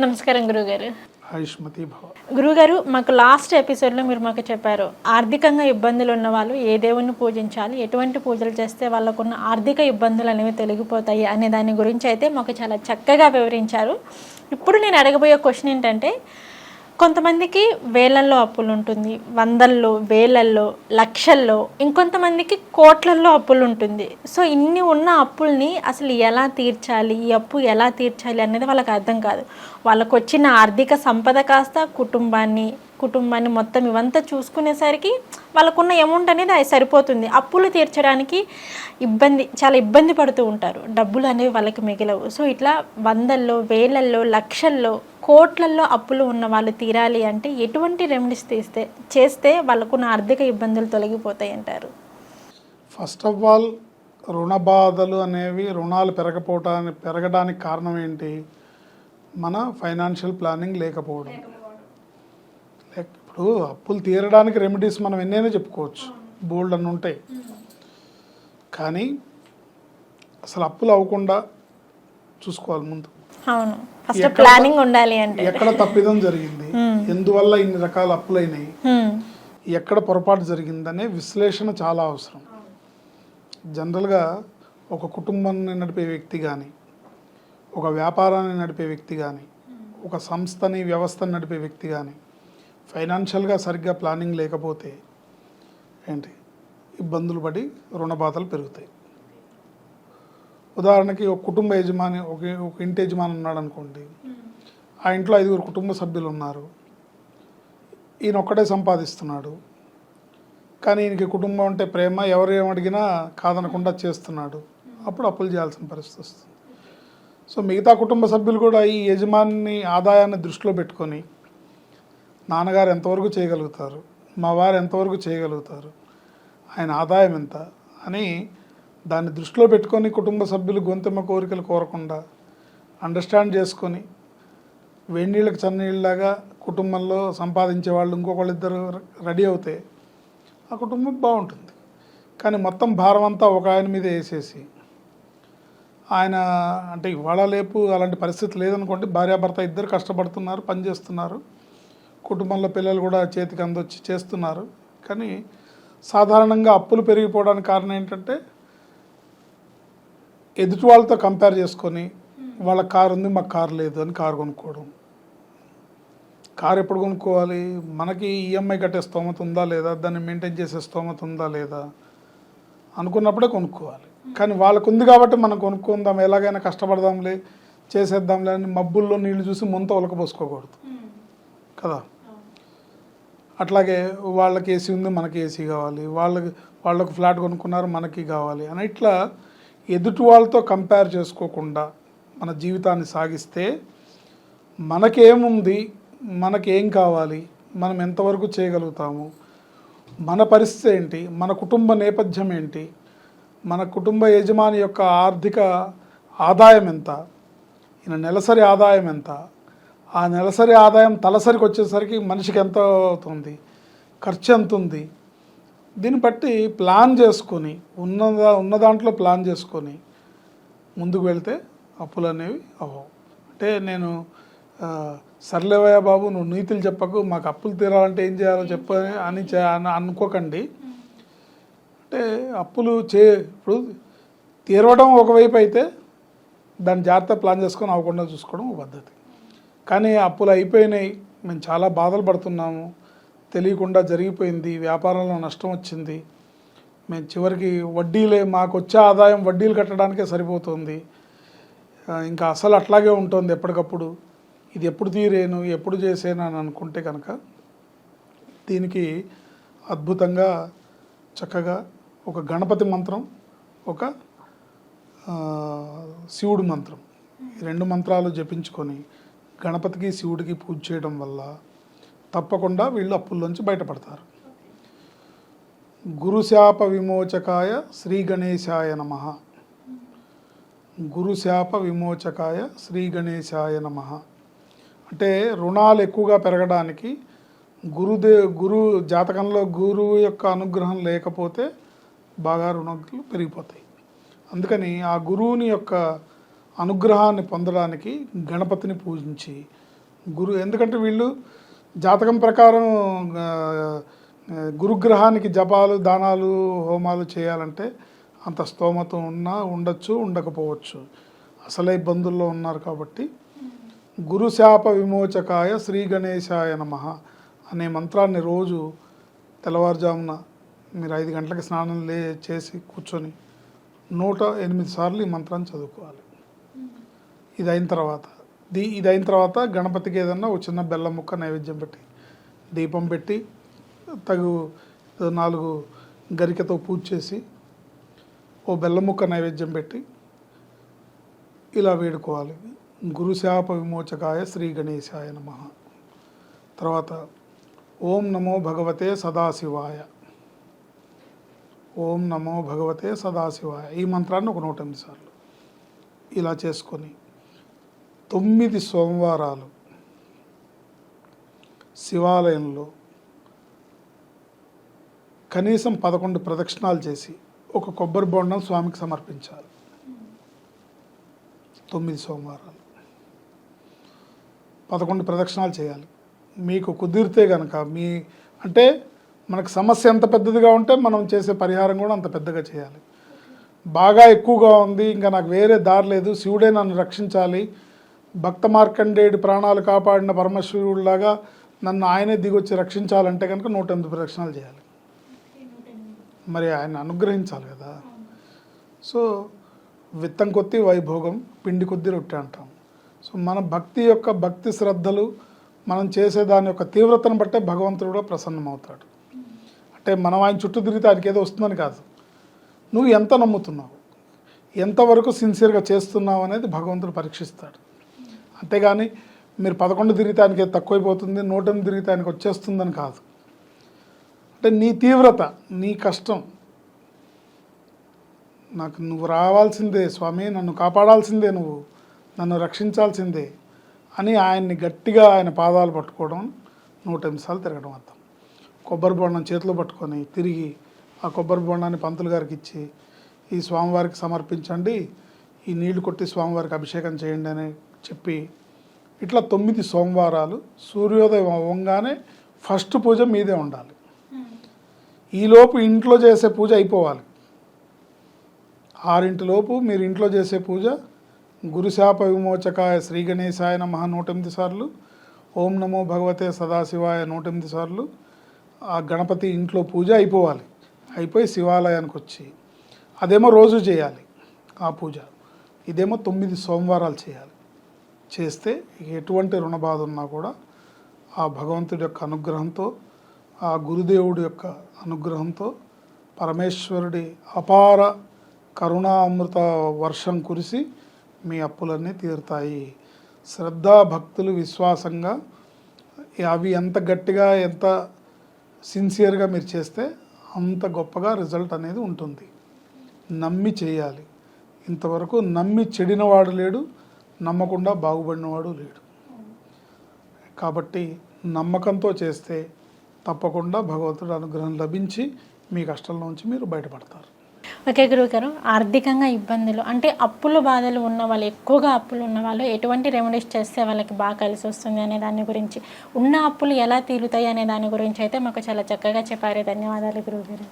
నమస్కారం గురుగారు. గురుగారు మాకు లాస్ట్ ఎపిసోడ్లో మీరు మాకు చెప్పారు ఆర్థికంగా ఇబ్బందులు ఉన్న వాళ్ళు ఏ దేవుణ్ణి పూజించాలి ఎటువంటి పూజలు చేస్తే వాళ్ళకున్న ఆర్థిక ఇబ్బందులు అనేవి తొలగిపోతాయి అనే దాని గురించి అయితే మాకు చాలా చక్కగా వివరించారు. ఇప్పుడు నేను అడగబోయే క్వశ్చన్ ఏంటంటే కొంతమందికి వేలల్లో అప్పులు ఉంటుంది వందల్లో వేలల్లో లక్షల్లో ఇంకొంతమందికి కోట్లల్లో అప్పులు ఉంటుంది. సో ఇన్ని ఉన్న అప్పుల్ని అసలు ఎలా తీర్చాలి ఈ అప్పు ఎలా తీర్చాలి అనేది వాళ్ళకి అర్థం కాదు. వాళ్ళకు వచ్చిన ఆర్థిక సంపద కాస్త కుటుంబాన్ని కుటుంబాన్ని మొత్తం ఇవంతా చూసుకునేసరికి వాళ్ళకున్న అమౌంట్ అనేది అది సరిపోతుంది. అప్పులు తీర్చడానికి ఇబ్బంది చాలా ఇబ్బంది పడుతూ ఉంటారు. డబ్బులు అనేవి వాళ్ళకి మిగిలవు. సో ఇట్లా వందల్లో వేలల్లో లక్షల్లో కోట్లల్లో అప్పులు ఉన్న వాళ్ళు తీరాలి అంటే ఎటువంటి రెమెడీస్ తీస్తే చేస్తే వాళ్ళకున్న ఆర్థిక ఇబ్బందులు తొలగిపోతాయి అంటారు ఫస్ట్ ఆఫ్ ఆల్ రుణ బాధలు అనేవి రుణాలు పెరగపోవటానికి పెరగడానికి కారణం ఏంటి? మన ఫైనాన్షియల్ ప్లానింగ్ లేకపోవడం. లేక ఇప్పుడు అప్పులు తీరడానికి రెమెడీస్ మనం ఎన్నైనా చెప్పుకోవచ్చు. బోల్డ్ అని ఉంటాయి కానీ అసలు అప్పులు అవ్వకుండా చూసుకోవాలి ముందు. అవును. ఫస్ట్ ఎక్కడ- ప్లానింగ్ ఉండాలి అంటే. ఎక్కడ తప్పిదం జరిగింది ఎందువల్ల ఇన్ని రకాల అప్పులైనాయి హ్మ్. ఎక్కడ పొరపాటు జరిగిందనే విశ్లేషణ చాలా అవసరం. జనరల్గా ఒక కుటుంబాన్ని నడిపే వ్యక్తి కానీ ఒక వ్యాపారాన్ని నడిపే వ్యక్తి కానీ ఒక సంస్థని వ్యవస్థని నడిపే వ్యక్తి కానీ ఫైనాన్షియల్గా సరిగ్గా ప్లానింగ్ లేకపోతే ఏంటి? ఇబ్బందులు పడి రుణ బాధలు పెరుగుతాయి. ఉదాహరణకి ఒక కుటుంబ యజమాని ఒక ఒక ఇంటి యజమాని ఉన్నాడు అనుకోండి. ఆ ఇంట్లో ఐదుగురు కుటుంబ సభ్యులు ఉన్నారు. ఈయన ఒక్కడే సంపాదిస్తున్నాడు. కానీ ఈయనకి కుటుంబం అంటే ప్రేమ ఎవరు ఏమడిగినా కాదనకుండా చేస్తున్నాడు. అప్పుడు అప్పులు చేయాల్సిన పరిస్థితి వస్తుంది. సో మిగతా కుటుంబ సభ్యులు కూడా ఈ యజమాని ఆదాయాన్ని దృష్టిలో పెట్టుకొని నాన్నగారు ఎంతవరకు చేయగలుగుతారు? మా వారు ఎంతవరకు చేయగలుగుతారు? ఆయన ఆదాయం ఎంత? అని దాన్ని దృష్టిలో పెట్టుకొని కుటుంబ సభ్యులు గొంతెమ్మ కోరికలు కోరకుండా అండర్స్టాండ్ చేసుకొని వేడినీళ్ళకి చన్నీళ్ళలాగా కుటుంబంలో సంపాదించే వాళ్ళు ఇంకొకళ్ళు ఇద్దరు రెడీ అవుతే ఆ కుటుంబం బాగుంటుంది. కానీ మొత్తం భారం అంతా ఒక ఆయన మీద వేసేసి ఆయన అంటే ఇవాళ లేపు అలాంటి పరిస్థితి లేదనుకోండి భార్యాభర్త ఇద్దరు కష్టపడుతున్నారు పనిచేస్తున్నారు కుటుంబంలో పిల్లలు కూడా చేతికి అందొచ్చి చేస్తున్నారు. కానీ సాధారణంగా అప్పులు పెరిగిపోవడానికి కారణం ఏంటంటే ఎదుటి వాళ్ళతో కంపేర్ చేసుకొని వాళ్ళ కారు ఉంది మాకు కారు లేదు అని కారు కొనుక్కోవడం. కారు ఎప్పుడు కొనుక్కోవాలి? మనకి ఈఎంఐ కట్టే స్తోమత ఉందా లేదా? దాన్ని మెయింటైన్ చేసే స్తోమత ఉందా లేదా? అనుకున్నప్పుడే కొనుక్కోవాలి. కానీ వాళ్ళకు ఉంది కాబట్టి మనం కొనుక్కుందాం ఎలాగైనా కష్టపడదాంలే చేసేద్దాంలే అని మబ్బుల్లో నీళ్ళు చూసి ముంత ఉలకపోసుకోకూడదు కదా? అట్లాగే వాళ్ళకి ఏసీ ఉంది మనకి ఏసీ కావాలి. వాళ్ళకి వాళ్ళకు ఫ్లాట్ కొనుక్కున్నారు మనకి కావాలి అని ఇట్లా ఎదుటి వాళ్ళతో కంపేర్ చేసుకోకుండా మన జీవితాన్ని సాగిస్తే మనకేముంది? మనకేం కావాలి? మనం ఎంతవరకు చేయగలుగుతాము? మన పరిస్థితి ఏంటి? మన కుటుంబ నేపథ్యం ఏంటి? మన కుటుంబ యజమాని యొక్క ఆర్థిక ఆదాయం ఎంత? ఈయన నెలసరి ఆదాయం ఎంత? ఆ నెలసరి ఆదాయం తలసరికి వచ్చేసరికి మనిషికి ఎంత అవుతుంది? ఖర్చు ఎంత ఉంది? దీన్ని బట్టి ప్లాన్ చేసుకొని ఉన్న ఉన్న దాంట్లో ప్లాన్ చేసుకొని ముందుకు వెళ్తే అప్పులు అనేవి అవ్వవు. అంటే నేను సర్లేవయ్య బాబు నువ్వు నీతులు చెప్పకు మాకు అప్పులు తీరాలంటే ఏం చేయాలో చెప్ప అని చే- అని అనుకోకండి. అంటే అప్పులు చే ఇప్పుడు తీరవడం ఒకవైపు అయితే దాన్ని జాగ్రత్త ప్లాన్ చేసుకొని అవ్వకుండా చూసుకోవడం ఒక పద్ధతి. కానీ అప్పులు అయిపోయినాయి మేము చాలా బాధలు పడుతున్నాము. తెలియకుండా జరిగిపోయింది వ్యాపారంలో నష్టం వచ్చింది. మేము చివరికి వడ్డీలే మాకు వచ్చే ఆదాయం వడ్డీలు కట్టడానికే సరిపోతుంది. ఇంకా అసలు అట్లాగే ఉంటుంది ఎప్పటికప్పుడు. ఇది ఎప్పుడు తీరేను ఎప్పుడు చేసేను అని అనుకుంటే కనుక దీనికి అద్భుతంగా చక్కగా ఒక గణపతి మంత్రం ఒక శివుడు మంత్రం ఈ రెండు మంత్రాలు జపించుకొని గణపతికి శివుడికి పూజ చేయడం వల్ల తప్పకుండా వీళ్ళు అప్పుల్లోంచి బయటపడతారు. గురుశాప విమోచకాయ శ్రీ గణేశాయ నమ. గురుశాప విమోచకాయ శ్రీ గణేశాయ నమ. అంటే రుణాలు ఎక్కువగా పెరగడానికి గురుదే గురు జాతకంలో గురువు యొక్క అనుగ్రహం లేకపోతే బాగా రుణాలు పెరిగిపోతాయి. అందుకని ఆ గురువుని యొక్క అనుగ్రహాన్ని పొందడానికి గణపతిని పూజించి గురు ఎందుకంటే వీళ్ళు జాతకం ప్రకారం గురుగ్రహానికి జపాలు దానాలు హోమాలు చేయాలంటే అంత స్తోమత ఉన్నా ఉండొచ్చు ఉండకపోవచ్చు. అసలే ఇబ్బందుల్లో ఉన్నారు కాబట్టి గురుశాప విమోచకాయ శ్రీ గణేశాయ నమ అనే మంత్రాన్ని రోజు తెల్లవారుజామున మీరు ఐదు గంటలకి స్నానం లే చేసి కూర్చొని నూట ఎనిమిది సార్లు ఈ మంత్రాన్ని చదువుకోవాలి. ఇది అయిన తర్వాత దీ ఇది అయిన తర్వాత గణపతికి ఏదన్నా ఒక చిన్న బెల్లం ముక్క నైవేద్యం పెట్టి దీపం పెట్టి తగు నాలుగు గరికతో పూజ చేసి ఓ బెల్లం ముక్క నైవేద్యం పెట్టి ఇలా వేడుకోవాలి. గురుశాప విమోచకాయ శ్రీ గణేశాయ నమ. తర్వాత ఓం నమో భగవతే సదాశివాయ. ఓం నమో భగవతే సదాశివాయ. ఈ మంత్రాన్ని ఒక నూట ఎనిమిది సార్లు ఇలా చేసుకొని తొమ్మిది సోమవారాలు శివాలయంలో కనీసం పదకొండు ప్రదక్షిణాలు చేసి ఒక కొబ్బరి బొండం స్వామికి సమర్పించాలి. తొమ్మిది సోమవారాలు. పదకొండు ప్రదక్షిణాలు చేయాలి. మీకు కుదిరితే కనుక మీ అంటే మనకు సమస్య ఎంత పెద్దదిగా ఉంటే మనం చేసే పరిహారం కూడా అంత పెద్దగా చేయాలి. బాగా ఎక్కువగా ఉంది ఇంకా నాకు వేరే దారి లేదు శివుడే నన్ను రక్షించాలి భక్త మార్కండేయుడి ప్రాణాలు కాపాడిన పరమశివుడిలాగా నన్ను ఆయనే దిగొచ్చి రక్షించాలంటే కనుక నూట ఎనిమిది ప్రదక్షిణాలు చేయాలి. మరి ఆయన అనుగ్రహించాలి కదా. సో విత్తం కొద్ది వైభోగం పిండి కొద్ది రొట్టె అంటాం. సో మన భక్తి యొక్క భక్తి శ్రద్ధలు మనం చేసే దాని యొక్క తీవ్రతను బట్టే భగవంతుడు కూడా ప్రసన్నమవుతాడు. అంటే మనం ఆయన చుట్టూ తిరిగితే ఆయనకి ఏదో వస్తుందని కాదు. నువ్వు ఎంత నమ్ముతున్నావు? ఎంతవరకు సిన్సియర్గా చేస్తున్నావు అనేది భగవంతుడు పరీక్షిస్తాడు. అంతేగాని మీరు పదకొండు తిరిగితే తక్కువైపోతుంది నూట ఎనిమిది తిరిగితే వచ్చేస్తుందని కాదు. అంటే నీ తీవ్రత నీ కష్టం నాకు నువ్వు రావాల్సిందే స్వామి నన్ను కాపాడాల్సిందే నువ్వు నన్ను రక్షించాల్సిందే అని ఆయన్ని గట్టిగా ఆయన పాదాలు పట్టుకోవడం నూట ఎనిమిది తిరగడం అర్థం. కొబ్బరి బోండం చేతిలో పట్టుకొని తిరిగి ఆ కొబ్బరి బోండాన్ని పంతులు గారికి ఇచ్చి ఈ స్వామివారికి సమర్పించండి ఈ నీళ్ళు కొట్టి స్వామివారికి అభిషేకం చేయండి అని చెప్పి ఇట్లా తొమ్మిది సోమవారాలు సూర్యోదయం అవ్వగానే ఫస్ట్ పూజ మీదే ఉండాలి. ఈలోపు ఇంట్లో చేసే పూజ అయిపోవాలి. ఆరింటిలోపు మీరు ఇంట్లో చేసే పూజ గురుశాప విమోచకాయ శ్రీ గణేశాయ నమ నూట ఎనిమిది సార్లు ఓం నమో భగవతే సదాశివాయ నూట ఎనిమిది సార్లు ఆ గణపతి ఇంట్లో పూజ అయిపోవాలి. అయిపోయి శివాలయానికి వచ్చి అదేమో రోజు చేయాలి ఆ పూజ. ఇదేమో తొమ్మిది సోమవారాలు చేయాలి. చేస్తే ఎటువంటి రుణ బాధ ఉన్నా కూడా ఆ భగవంతుడి యొక్క అనుగ్రహంతో ఆ గురుదేవుడి యొక్క అనుగ్రహంతో పరమేశ్వరుడి అపార కరుణామృత వర్షం కురిసి మీ అప్పులన్నీ తీరుతాయి. శ్రద్ధా భక్తులు విశ్వాసంగా అవి ఎంత గట్టిగా ఎంత సిన్సియర్గా మీరు చేస్తే అంత గొప్పగా రిజల్ట్ అనేది ఉంటుంది. నమ్మి చేయాలి. ఇంతవరకు నమ్మి చెడినవాడు లేడు. నమ్మకుండా బాగుపడినవాడు లేడు. కాబట్టి నమ్మకంతో చేస్తే తప్పకుండా భగవంతుడు అనుగ్రహం లభించి మీ కష్టం నుంచి మీరు బయటపడతారు. ఓకే గురువు గారు ఆర్థికంగా ఇబ్బందులు అంటే అప్పుల బాధలు ఉన్న వాళ్ళు ఎక్కువగా అప్పులు ఉన్న వాళ్ళు ఎటువంటి రెమెడీస్ చేస్తే వాళ్ళకి బాగా కలిసి వస్తుంది అనే దాని గురించి ఉన్న అప్పులు ఎలా తీరుతాయి అనే దాని గురించి అయితే మాకు చాలా చక్కగా చెప్పారు. ధన్యవాదాలు గురువు గారు.